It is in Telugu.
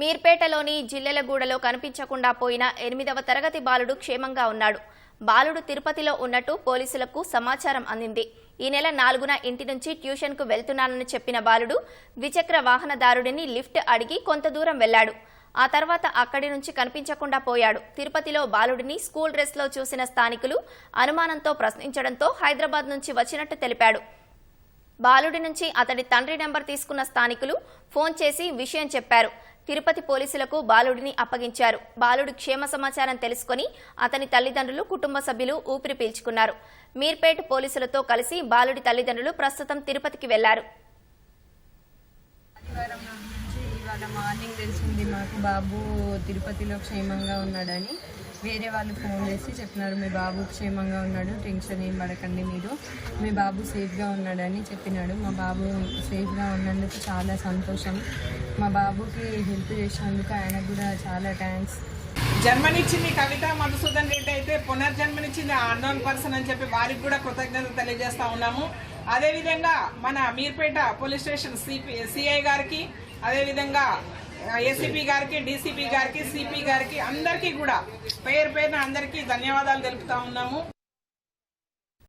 మీర్పేటలోని జిల్లెలగూడలో కనిపించకుండా పోయిన ఎనిమిదవ తరగతి బాలుడు క్షేమంగా ఉన్నాడు. బాలుడు తిరుపతిలో ఉన్నట్టు పోలీసులకు సమాచారం అందింది. ఈ నెల నాలుగున ఇంటి నుంచి ట్యూషన్కు వెళ్తున్నానని చెప్పిన బాలుడు ద్విచక్ర వాహనదారుడిని లిఫ్ట్ అడిగి కొంత దూరం వెళ్ళాడు ఆ తర్వాత అక్కడి నుంచి కనిపించకుండా పోయాడు. తిరుపతిలో బాలుడిని స్కూల్ డ్రెస్లో చూసిన స్థానికులు అనుమానంతో ప్రశ్నించడంతో హైదరాబాద్ నుంచి వచ్చినట్టు తెలిపాడు. బాలుడి నుంచి అతడి తండ్రి నెంబర్ తీసుకున్న స్థానికులు ఫోన్ చేసి విషయం చెప్పారు. తిరుపతి పోలీసులకు బాలుడిని అప్పగించారు. బాలుడి క్షేమ సమాచారం తెలుసుకొని అతని తల్లిదండ్రులు కుటుంబ సభ్యులు ఊపిరి పీల్చుకున్నారు. మీర్పేట్ పోలీసులతో కలిసి బాలుడి తల్లిదండ్రులు ప్రస్తుతం తిరుపతికి వెళ్ళారు. మార్నింగ్ తెలిసింది మాకు బాబు తిరుపతిలో క్షేమంగా ఉన్నాడని. వేరే వాళ్ళు ఫోన్ చేసి చెప్పినారు మీ బాబు క్షేమంగా ఉన్నాడు టెన్షన్ ఏం పడకండి మీరు. మీ బాబు సేఫ్గా ఉన్నాడని చెప్పినాడు. మా బాబు సేఫ్గా ఉన్నందుకు చాలా సంతోషం. మా బాబుకి హెల్ప్ చేసినందుకు ఆయనకు కూడా చాలా థ్యాంక్స్ జన్మనిచ్చింది కవిత మధుసూదన్ రెడ్డి అయితే పునర్జన్మనిచ్చింది అన్నోన్ పర్సన్ అని చెప్పి వారికి కూడా కృతజ్ఞతలు తెలియజేస్తా ఉన్నాము. అదేవిధంగా మన Meerpet police station CP CI గారికి అదేవిధంగా ఏసీపీ గారికి డీసీపీ గారికి సిపి గారికి అందరికీ కూడా పేరు పేరున అందరికీ ధన్యవాదాలు తెలుపుతా ఉన్నాము.